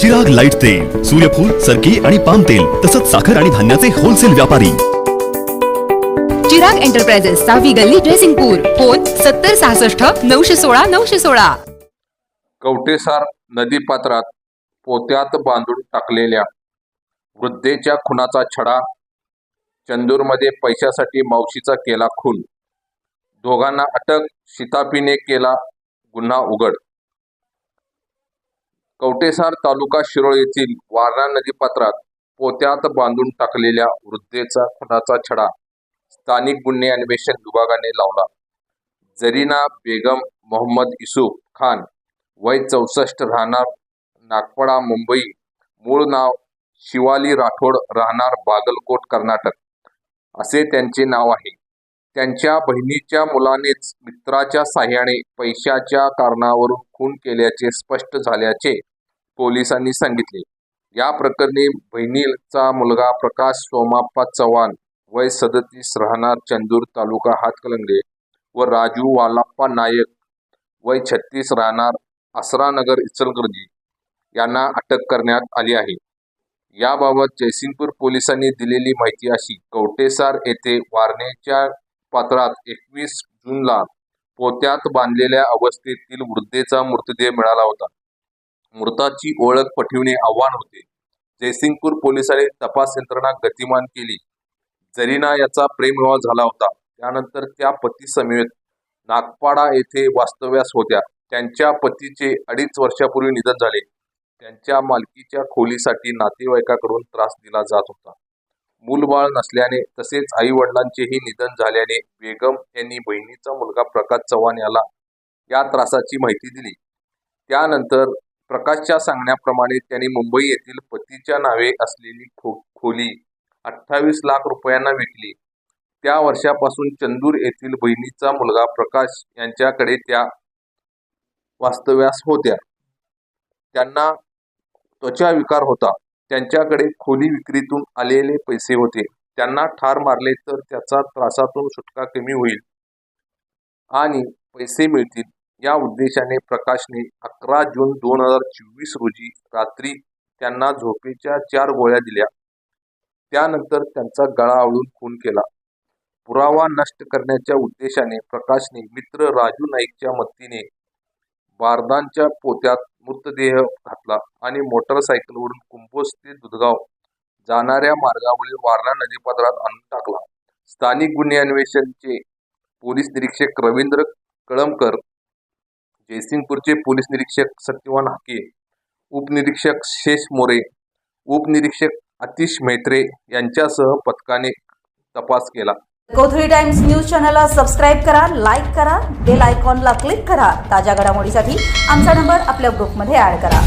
जग लाइट तेल सूर्यफूल सरकी आणि पाम तेल तसंच साखर आणि धान्याचे होलसेल व्यापारी. चिराग एंटरप्राइजेस सहावी गल्ली ड्रेसिंगपूर फोन सत्तर सहासष्ट नऊशे सोळा नऊशे सोळा. कवटेसार नदीपात्रात पोत्यात बांधून टाकलेल्या वृद्धेच्या खुनाचा छडा चंदूरमध्ये पैशासाठी मावशीचा केला खून. दोघांना अटक शितापीने केला गुन्हा उघड. कवटेसार तालुका शिरोळ येथील वारणा नदीपात्रात पोत्यात बांधून टाकलेल्या वृद्धेचा खुनाचा छडा स्थानिक गुन्हे अन्वेषण विभागाने लावला. जरीना बेगम मोहम्मद युसुफ खान वय चौसष्ट राहणार नागपडा मुंबई मूळ नाव शिवाली राठोड राहणार बागलकोट कर्नाटक. असे त्यांचे नाव आहे. त्यांच्या बहिणीच्या मुलानेच मित्राच्या साह्याने पैशाच्या कारणावरून खून केल्याचे स्पष्ट झाल्याचे पोलिसांनी सांगितले. या प्रकरणी बहिणीचा मुलगा प्रकाश सोमाप्पा चव्हाण वय सदतीस राहणार चंदूर तालुका हातकलंगडे व राजू वालाप्पा नायक वय छत्तीस राहणार आसरानगर इचलकरंजी यांना अटक करण्यात आली आहे. याबाबत जयसिंगपूर पोलिसांनी दिलेली माहिती अशी कवटेसार येथे वारणेच्या पात्रात एकवीस जूनला पोत्यात बांधलेल्या अवस्थेतील वृद्धेचा मृतदेह मिळाला होता. मृताची ओळख पटविणे आव्हान होते. जयसिंगपूर पोलिसांनी तपास यंत्रणा गतिमान केली. जरीना याचा प्रेमविवाह झाला होता. त्यानंतर त्या पतीसमवेत नागपाडा येथे वास्तव्यास होत्या. त्यांच्या पतीचे अडीच वर्षापूर्वी निधन झाले. त्यांच्या मालकीच्या खोलीसाठी नातेवाईकाकडून त्रास दिला जात होता. मूलबाळ नसल्याने तसेच आई वडिलांचेही निधन झाल्याने बेगम यांनी बहिणीचा मुलगा प्रकाश चव्हाण याला या त्रासाची माहिती दिली. त्यानंतर प्रकाशच्या सांगण्याप्रमाणे त्यांनी मुंबई येथील पतीच्या नावे असलेली खो खोली अठ्ठावीस लाख रुपयांना विकली. त्या वर्षापासून चंदूर येथील बहिणीचा मुलगा प्रकाश यांच्याकडे त्या वास्तव्यास होत्या. त्यांना त्वचा विकार होता. त्यांच्याकडे खोली विक्रीतून आलेले पैसे होते. त्यांना ठार मारले तर त्याचा त्रासातून सुटका कमी होईल. आणि पैसे मिळतील. या उद्देशाने प्रकाशने अकरा जून दोन हजार चोवीस रोजी रात्री त्यांना झोपेच्या चार गोळ्या दिल्या. त्यानंतर त्यांचा गळा आवळून खून केला. पुरावा नष्ट करण्याच्या उद्देशाने प्रकाशने मित्र राजू नाईकच्या मदतीने बारदानच्या पोत्यात मृतदेह घातला आणि मोटरसायकलवरून कुंभोज ते दुधगाव जाणाऱ्या मार्गावरील वारणा नदीपात्रात आणून टाकला. स्थानिक गुन्हे अन्वेषणचे पोलीस निरीक्षक रवींद्र कळमकर जयसिंगपूरचे पोलीस निरीक्षक सत्यवान हाके उपनिरीक्षक शेष मोरे उपनिरीक्षक आतिश मैत्रे यांच्यासह पथकाने तपास केला. गोथरी टाइम्स न्यूज चॅनलला सबस्क्राईब करा लाईक करा बेल आयकॉनला क्लिक करा. ताज्या घडामोडीसाठी आमचा नंबर आपल्या ग्रुपमध्ये ऍड करा.